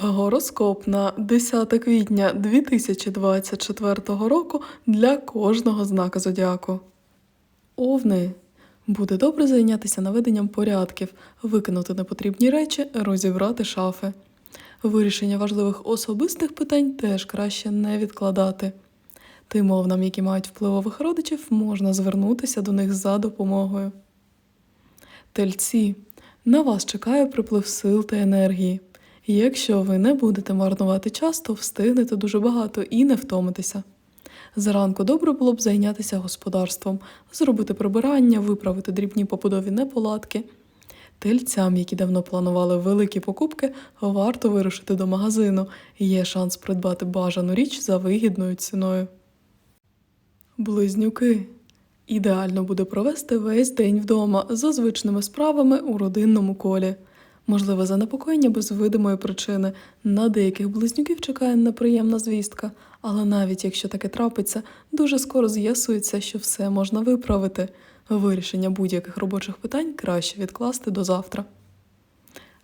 Гороскоп на 10 квітня 2024 року для кожного знака зодіаку. Овни. Буде добре зайнятися наведенням порядків, викинути непотрібні речі, розібрати шафи. Вирішення важливих особистих питань теж краще не відкладати. Тим овнам, які мають впливових родичів, можна звернутися до них за допомогою. Тельці. На вас чекає приплив сил та енергії. Якщо ви не будете марнувати час, то встигнете дуже багато і не втомитеся. Зранку добре було б зайнятися господарством, зробити прибирання, виправити дрібні побудові неполадки. Тельцям, які давно планували великі покупки, варто вирушити до магазину. Є шанс придбати бажану річ за вигідною ціною. Близнюки. Ідеально буде провести весь день вдома за звичними справами у родинному колі. Можливе занепокоєння без видимої причини. На деяких близнюків чекає неприємна звістка, але навіть якщо таке трапиться, дуже скоро з'ясується, що все можна виправити. Вирішення будь-яких робочих питань краще відкласти до завтра.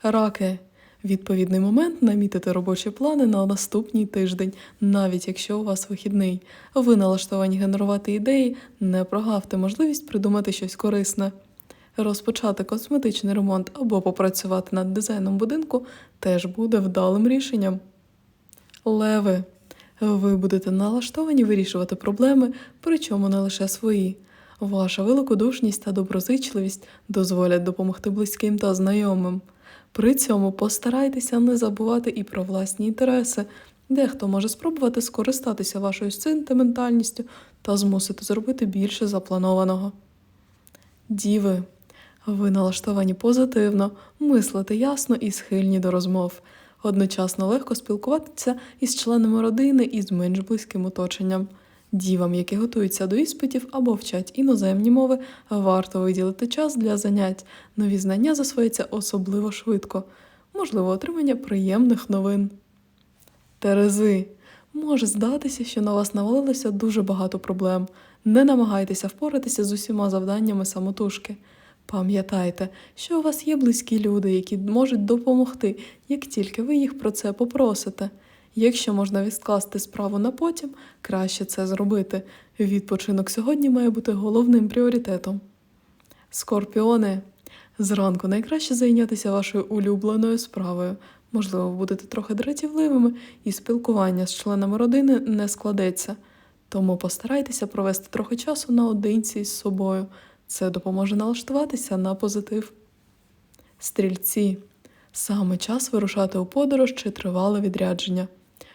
Раки. Відповідний момент намітити робочі плани на наступний тиждень, навіть якщо у вас вихідний. Ви налаштовані генерувати ідеї, не прогавте можливість придумати щось корисне. Розпочати косметичний ремонт або попрацювати над дизайном будинку теж буде вдалим рішенням. Леви. Ви будете налаштовані вирішувати проблеми, причому не лише свої. Ваша великодушність та доброзичливість дозволять допомогти близьким та знайомим. При цьому постарайтеся не забувати і про власні інтереси. Дехто може спробувати скористатися вашою сентиментальністю та змусити зробити більше запланованого. Діви. Ви налаштовані позитивно, мислите ясно і схильні до розмов. Одночасно легко спілкуватися із членами родини і з менш близьким оточенням. Дівам, які готуються до іспитів або вчать іноземні мови, варто виділити час для занять. Нові знання засвояться особливо швидко. Можливо, отримання приємних новин. Терези. Може здатися, що на вас навалилося дуже багато проблем. Не намагайтеся впоратися з усіма завданнями самотужки. Пам'ятайте, що у вас є близькі люди, які можуть допомогти, як тільки ви їх про це попросите. Якщо можна відкласти справу на потім, краще це зробити. Відпочинок сьогодні має бути головним пріоритетом. Скорпіони. Зранку найкраще зайнятися вашою улюбленою справою. Можливо, будете трохи дратівливими, і спілкування з членами родини не складеться. Тому постарайтеся провести трохи часу наодинці з собою. Це допоможе налаштуватися на позитив. Стрільці. Саме час вирушати у подорож чи тривале відрядження.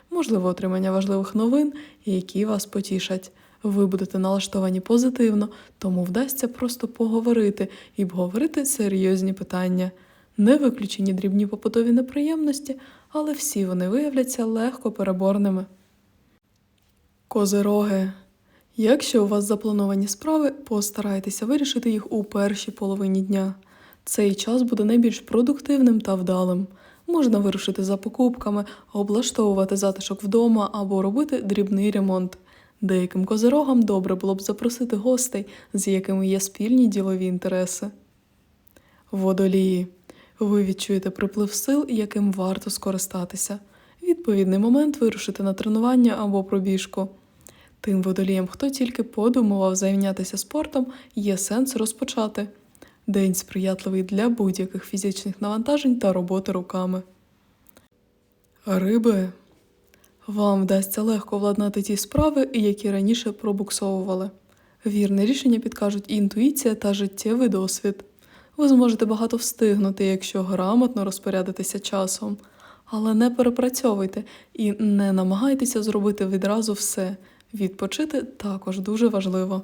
Можливо, отримання важливих новин, які вас потішать. Ви будете налаштовані позитивно, тому вдасться просто поговорити і обговорити серйозні питання. Не виключені дрібні побутові неприємності, але всі вони виявляться легко переборними. Козироги. Якщо у вас заплановані справи, постарайтеся вирішити їх у першій половині дня. Цей час буде найбільш продуктивним та вдалим. Можна вирушити за покупками, облаштовувати затишок вдома або робити дрібний ремонт. Деяким козирогам добре було б запросити гостей, з якими є спільні ділові інтереси. Водолії. Ви відчуєте приплив сил, яким варто скористатися. Відповідний момент вирушити на тренування або пробіжку. Тим водоліям, хто тільки подумував зайнятися спортом, є сенс розпочати. День сприятливий для будь-яких фізичних навантажень та роботи руками. Риби. Вам вдасться легко владнати ті справи, які раніше пробуксовували. Вірне рішення підкажуть інтуїція та життєвий досвід. Ви зможете багато встигнути, якщо грамотно розпорядитеся часом. Але не перепрацьовуйте і не намагайтеся зробити відразу все. Відпочити також дуже важливо.